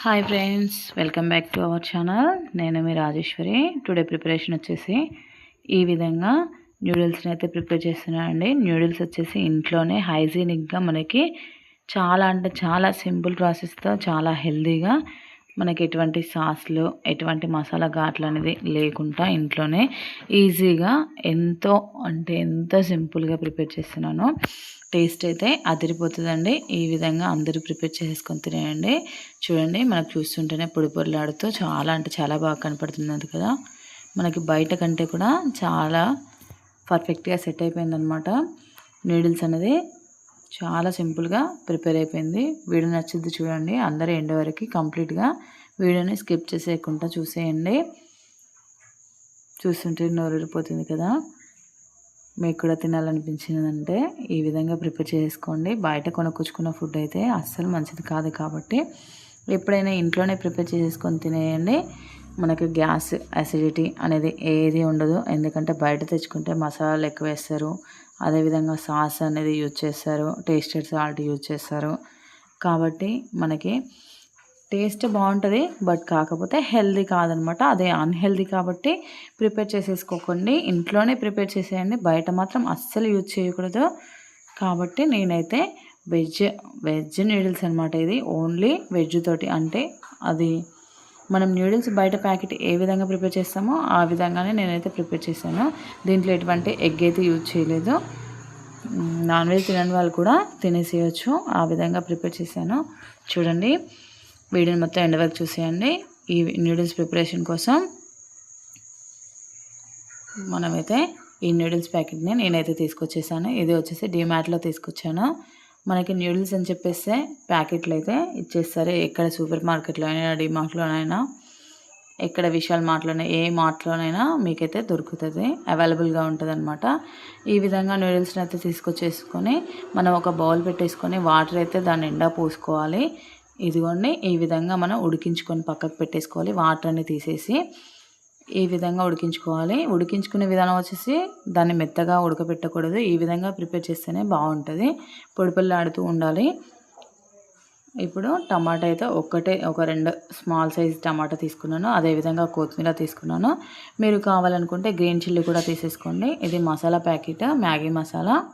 Hi friends welcome back to our channel నేను మీ Rajeshwari. Today preparation వచ్చేసి ఈ విధంగా న్యూడిల్స్ని అయితే ప్రిపేర్ చేస్తున్నానండి న్యూడిల్స్ వచ్చేసి ఇంట్లోనే హైజీనిక్గా మనకి చాలా అంటే చాలా సింపుల్ ప్రాసెస్తో చాలా హెల్దీగా మనకి ఎటువంటి సాస్లు ఎటువంటి మసాలా ఘాట్లు అనేది లేకుండా ఇంట్లోనే ఈజీగా ఎంతో అంటే ఎంతో సింపుల్గా ప్రిపేర్ చేస్తున్నాను టేస్ట్ అయితే అదిరిపోతుందండి. ఈ విధంగా అందరూ ప్రిపేర్ చేసుకొని తినేయండి. చూడండి మనకు చూస్తుంటేనే పొడి పొడిలాడుతూ చాలా అంటే చాలా బాగా కనపడుతుంది కదా. మనకి బయట కంటే కూడా చాలా పర్ఫెక్ట్గా సెట్ అయిపోయిందనమాట నూడిల్స్ అనేది చాలా సింపుల్గా ప్రిపేర్ అయిపోయింది. వీడియో నచ్చింది చూడండి. అందరూ ఎండ వరకు కంప్లీట్గా వీడియోని స్కిప్ చేసేయకుండా చూసేయండి. చూస్తుంటే నోరూరిపోతుంది కదా. మీకు కూడా తినాలనిపించిందంటే ఈ విధంగా ప్రిపేర్ చేసుకోండి. బయట కొనుక్కొచ్చుకున్న ఫుడ్ అయితే అస్సలు మంచిది కాదు కాబట్టి ఎప్పుడైనా ఇంట్లోనే ప్రిపేర్ చేసుకొని తినేయండి. మనకి గ్యాస్ అసిడిటీ అనేది ఏది ఉండదు. ఎందుకంటే బయట తెచ్చుకుంటే మసాలాలు ఎక్కువ వేస్తారు. అదేవిధంగా సాస్ అనేది యూజ్ చేస్తారు టేస్టెడ్ సాల్ట్ యూజ్ చేస్తారు. కాబట్టి మనకి టేస్ట్ బాగుంటుంది బట్ కాకపోతే హెల్దీ కాదనమాట. అదే అన్హెల్దీ కాబట్టి ప్రిపేర్ చేసేసుకోకండి. ఇంట్లోనే ప్రిపేర్ చేసేయండి. బయట మాత్రం అస్సలు యూజ్ చేయకూడదు. కాబట్టి నేనైతే వెజ్ వెజ్ నూడిల్స్ అనమాట ఇది. ఓన్లీ వెజ్ తోటి అంటే అది మనం న్యూడిల్స్ బయట ప్యాకెట్ ఏ విధంగా ప్రిపేర్ చేస్తామో ఆ విధంగానే నేనైతే ప్రిపేర్ చేశాను. దీంట్లో ఎటువంటి ఎగ్ అయితే యూజ్ చేయలేదు. నాన్ వెజ్ తినని వాళ్ళు కూడా తినేసేయచ్చు. ఆ విధంగా ప్రిపేర్ చేశాను. చూడండి వీడియోని మొత్తం ఎండ్ వరకు చూసేయండి. ఈ నూడిల్స్ ప్రిపరేషన్ కోసం మనమైతే ఈ నూడిల్స్ ప్యాకెట్ని నేనైతే తీసుకొచ్చేసాను. ఇది వచ్చేసి డిమార్ట్లో తీసుకొచ్చాను. మనకి నూడిల్స్ అని చెప్పేస్తే ప్యాకెట్లు అయితే ఇచ్చేస్తారు. ఎక్కడ సూపర్ మార్కెట్లో అయినా డిమార్ట్లోనైనా ఎక్కడ విశాల్ మార్ట్లోనే ఏ మార్ట్లోనైనా మీకైతే దొరుకుతుంది. అవైలబుల్గా ఉంటుంది అనమాట ఈ విధంగా నూడిల్స్ని అయితే తీసుకొచ్చేసుకొని మనం ఒక బౌల్ పెట్టేసుకొని వాటర్ అయితే దాని నిండా పోసుకోవాలి. ఇదిగోండి ఈ విధంగా మనం ఉడికించుకొని పక్కకు పెట్టేసుకోవాలి. వాటర్ని తీసేసి ఈ విధంగా ఉడికించుకోవాలి. ఉడికించుకునే విధానం వచ్చేసి దాన్ని మెత్తగా ఉడకబెట్టకూడదు ఈ విధంగా ప్రిపేర్ చేస్తేనే బాగుంటుంది. పొడి ఆడుతూ ఉండాలి. ఇప్పుడు టమాటా అయితే ఒక్కటే ఒక రెండు స్మాల్ సైజ్ టమాటా తీసుకున్నాను. అదేవిధంగా కొత్తిమీర తీసుకున్నాను. మీరు కావాలనుకుంటే గ్రీన్ చిల్లీ కూడా తీసేసుకోండి. ఇది మసాలా ప్యాకెట్ మ్యాగీ మసాలా.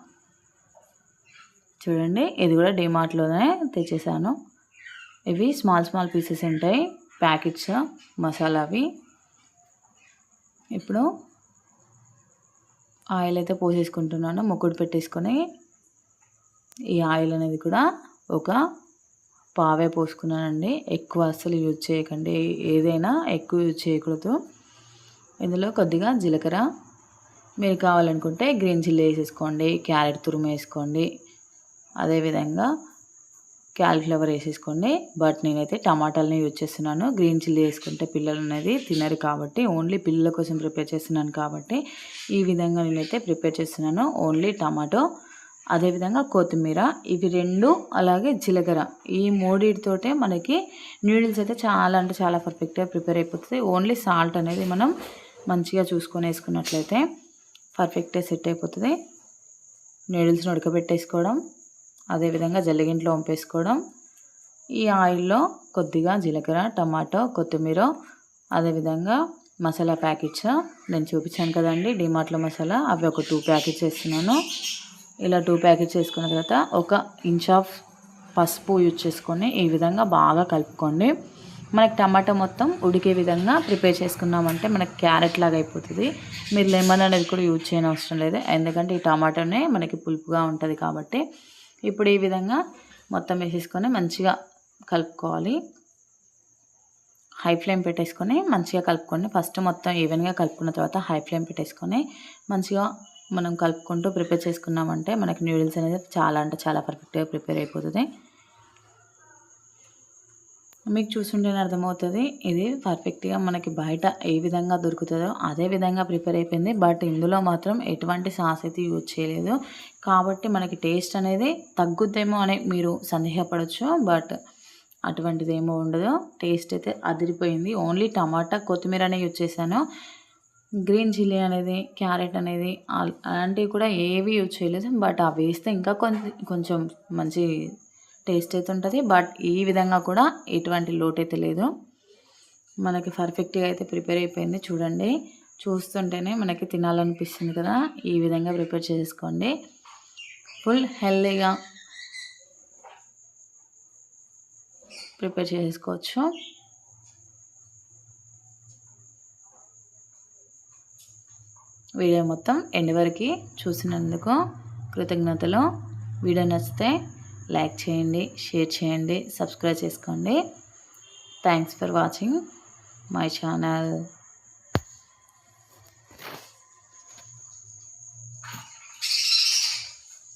చూడండి ఇది కూడా డిమార్ట్లోనే తెచ్చేసాను. ఇవి స్మాల్ స్మాల్ పీసెస్ ఉంటాయి. ప్యాకెట్స్ మసాలావి. ఇప్పుడు ఆయిల్ అయితే పోసేసుకుంటున్నాను మొక్కుడు పెట్టేసుకొని ఈ ఆయిల్ అనేది కూడా ఒక పావే పోసుకున్నానండి. ఎక్కువ అస్సలు యూజ్ చేయకండి. ఏదైనా ఎక్కువ యూజ్ చేయకూడదు. ఇందులో కొద్దిగా జీలకర్ర. మీరు కావాలనుకుంటే గ్రీన్ చిల్లీ వేసేసుకోండి క్యారెట్ తురుము వేసుకోండి. అదేవిధంగా క్యాలిఫ్లవర్ వేసేసుకోండి. బట్ నేనైతే టమాటాలని యూజ్ చేస్తున్నాను. గ్రీన్ చిల్లీ వేసుకుంటే పిల్లలు అనేది తినరు కాబట్టి ఓన్లీ పిల్లల కోసం ప్రిపేర్ చేస్తున్నాను కాబట్టి ఈ విధంగా నేనైతే ప్రిపేర్ చేస్తున్నాను. ఓన్లీ టమాటో అదేవిధంగా కొత్తిమీర. ఇవి రెండు అలాగే జీలకర్ర. ఈ మూడిటితోటే మనకి నూడిల్స్ అయితే చాలా అంటే చాలా పర్ఫెక్ట్గా ప్రిపేర్ అయిపోతుంది. ఓన్లీ సాల్ట్ అనేది మనం మంచిగా చూసుకొని వేసుకున్నట్లయితే పర్ఫెక్ట్గా సెట్ అయిపోతుంది. నూడిల్స్ని ఉడకబెట్టేసుకోవడం. అదేవిధంగా జల్లిగింట్లో వంపేసుకోవడం. ఈ ఆయిల్లో కొద్దిగా జీలకర్ర టమాటో కొత్తిమీర అదేవిధంగా మసాలా ప్యాకెట్స్. నేను చూపించాను కదండి డిమార్ట్లో మసాలా. అవి ఒక టూ ప్యాకెట్స్ వేస్తున్నాను. ఇలా టూ ప్యాకెట్స్ వేసుకున్న తర్వాత ఒక ఇంచ్ ఆఫ్ పసుపు యూజ్ చేసుకొని ఈ విధంగా బాగా కలుపుకోండి. మనకి టమాటా మొత్తం ఉడికే విధంగా ప్రిపేర్ చేసుకున్నామంటే మనకి క్యారెట్ లాగా అయిపోతుంది. మీరు లెమన్ అనేది కూడా యూజ్ చేయని అవసరం లేదు. ఎందుకంటే ఈ టమాటానే మనకి పులుపుగా ఉంటుంది కాబట్టి ఇప్పుడు ఈ విధంగా మొత్తం వేసేసుకొని మంచిగా కలుపుకోవాలి. హై ఫ్లేమ్ పెట్టేసుకొని మంచిగా కలుపుకొని ఫస్ట్ మొత్తం ఈవెన్గా కలుపుకున్న తర్వాత హై ఫ్లేమ్ పెట్టేసుకొని మంచిగా మనం కలుపుకుంటూ ప్రిపేర్ చేసుకున్నామంటే మనకి న్యూడిల్స్ అనేది చాలా అంటే చాలా పర్ఫెక్ట్గా ప్రిపేర్ అయిపోతుంది. మీకు చూసుంటేనే అర్థమవుతుంది. ఇది పర్ఫెక్ట్గా మనకి బయట ఏ విధంగా దొరుకుతుందో అదే విధంగా ప్రిపేర్ అయిపోయింది. బట్ ఇందులో మాత్రం ఎటువంటి సాస్ అయితే యూజ్ చేయలేదు. కాబట్టి మనకి టేస్ట్ అనేది తగ్గుద్దేమో అని మీరు సందేహపడవచ్చు బట్ అటువంటిది ఏమో ఉండదు. టేస్ట్ అయితే అదిరిపోయింది. ఓన్లీ టమాటా కొత్తిమీర అనే యూజ్ చేశాను. గ్రీన్ చిల్లీ అనేది క్యారెట్ అనేది అలాంటివి కూడా ఏవి యూజ్ చేయలేదు. బట్ అవి వేస్తే ఇంకా కొంచెం కొంచెం మంచి టేస్ట్ అయితే ఉంటుంది బట్ ఈ విధంగా కూడా ఎటువంటి లోటు అయితే లేదు. మనకి పర్ఫెక్ట్గా అయితే ప్రిపేర్ అయిపోయింది చూడండి. చూస్తుంటేనే మనకి తినాలనిపిస్తుంది కదా. ఈ విధంగా ప్రిపేర్ చేసుకోండి. ఫుల్ హెల్దీగా ప్రిపేర్ చేసుకోవచ్చు. వీడియో మొత్తం ఎండ్ వరకు చూసినందుకు కృతజ్ఞతలు. వీడియో నచ్చితే లైక్ చేయండి షేర్ చేయండి సబ్స్క్రైబ్ చేసుకోండి. Thanks for watching my channel